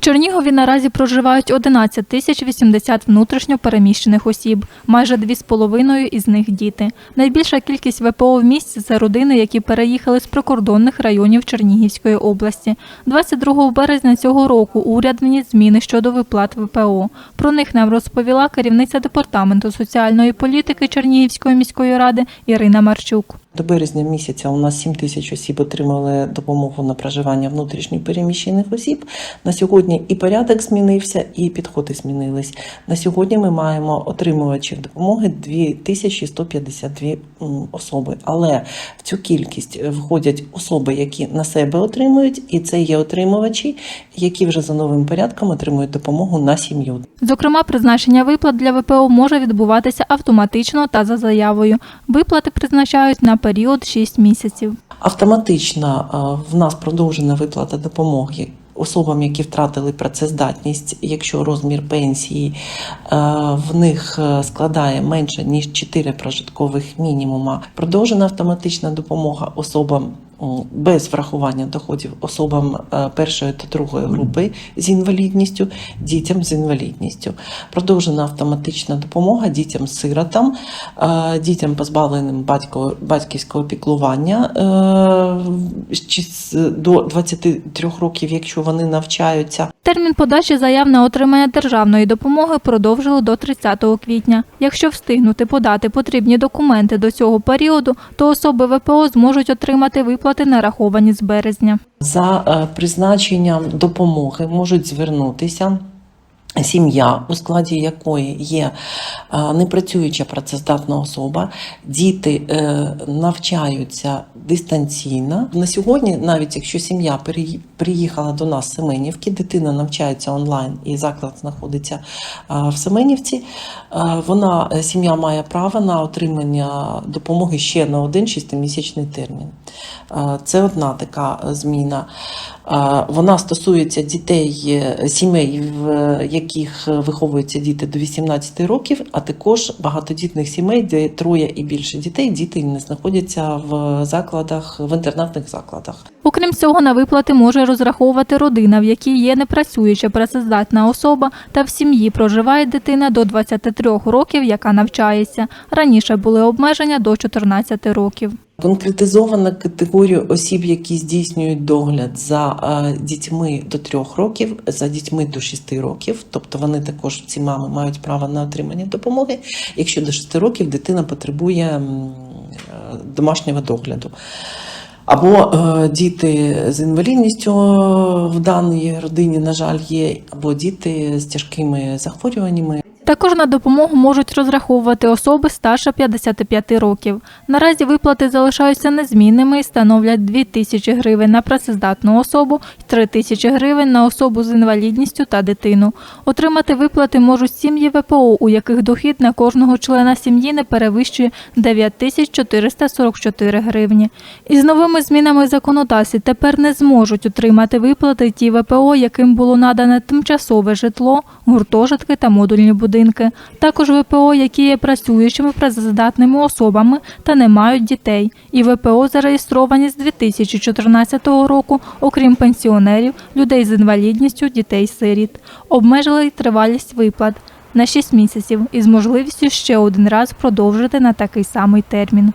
Чернігові наразі проживають 11 тисяч 80 внутрішньо переміщених осіб, майже 2,5 із них діти. Найбільша кількість ВПО в місті це родини, які переїхали з прикордонних районів Чернігівської області. 22 березня цього року уряд вніс зміни щодо виплат ВПО. Про них нам розповіла керівниця департаменту соціальної політики Чернігівської міської ради Ірина Марчук. До березня місяця у нас 7 тисяч осіб отримали допомогу на проживання внутрішньо переміщених осіб. На сьогодні і порядок змінився, і підходи змінились. На сьогодні ми маємо отримувачів допомоги 2152 м, особи. Але в цю кількість входять особи, які на себе отримують, і це є отримувачі, які вже за новим порядком отримують допомогу на сім'ю. Зокрема, призначення виплат для ВПО може відбуватися автоматично та за заявою. Виплати призначають на період 6 місяців. Автоматично е, в нас продовжена виплата допомоги особам, які втратили працездатність, якщо розмір пенсії е, в них е, складає менше ніж 4 прожиткових мінімума. Продовжена автоматична допомога особам. Без врахування доходів особам е, першої та другої групи з інвалідністю, дітям з інвалідністю. Продовжена автоматична допомога дітям-сиротам, е, дітям позбавленим батьківського піклування е, до 23 років, якщо вони навчаються. Термін подачі заяв на отримання державної допомоги продовжили до 30 квітня. Якщо встигнути подати потрібні документи до цього періоду, то особи ВПО зможуть отримати виплати нараховані з березня. За е, призначенням допомоги можуть звернутися. Сім'я, у складі якої є е, непрацююча працездатна особа, діти е, навчаються дистанційно. На сьогодні, навіть якщо сім'я приїхала до нас з Семенівки, дитина навчається онлайн і заклад знаходиться е, в Семенівці, вона сім'я має право на отримання допомоги ще на один шестимісячний термін. Це одна така зміна. Вона стосується дітей, сімей, в яких е, виховуються діти до 18 років, а також багатодітних сімей, де троє і більше дітей, діти не знаходяться в закладах, в інтернатних закладах. Окрім цього, на виплати може розраховувати родина, в якій є непрацююча працездатна особа, та в сім'ї проживає дитина до 23 років, яка навчається. Раніше були обмеження до 14 років. Конкретизована категорію осіб, які здійснюють догляд за е, дітьми до 3 років, за дітьми до 6 років, тобто вони також ці мами мають право на отримання допомоги, якщо до 6 років дитина потребує е, домашнього догляду. Або е, діти з інвалідністю в даній родині, на жаль, є, або діти з тяжкими захворюваннями. Також на допомогу можуть розраховувати особи старше 55 років. Наразі виплати залишаються незмінними і становлять 2 тисячі гривень на працездатну особу і 3 тисячі гривень на особу з інвалідністю та дитину. Отримати виплати можуть сім'ї ВПО, у яких дохід на кожного члена сім'ї не перевищує 9 тисяч 444 гривні. Із новими змінами в законодавстві тепер не зможуть отримати виплати ті ВПО, яким було надане тимчасове житло, гуртожитки та модульні будинки. Також ВПО, які є працюючими працездатними особами та не мають дітей. І ВПО зареєстровані з 2014 року, окрім пенсіонерів, людей з інвалідністю, дітей-сиріт. Обмежили й тривалість виплат на 6 місяців із можливістю ще один раз продовжити на такий самий термін.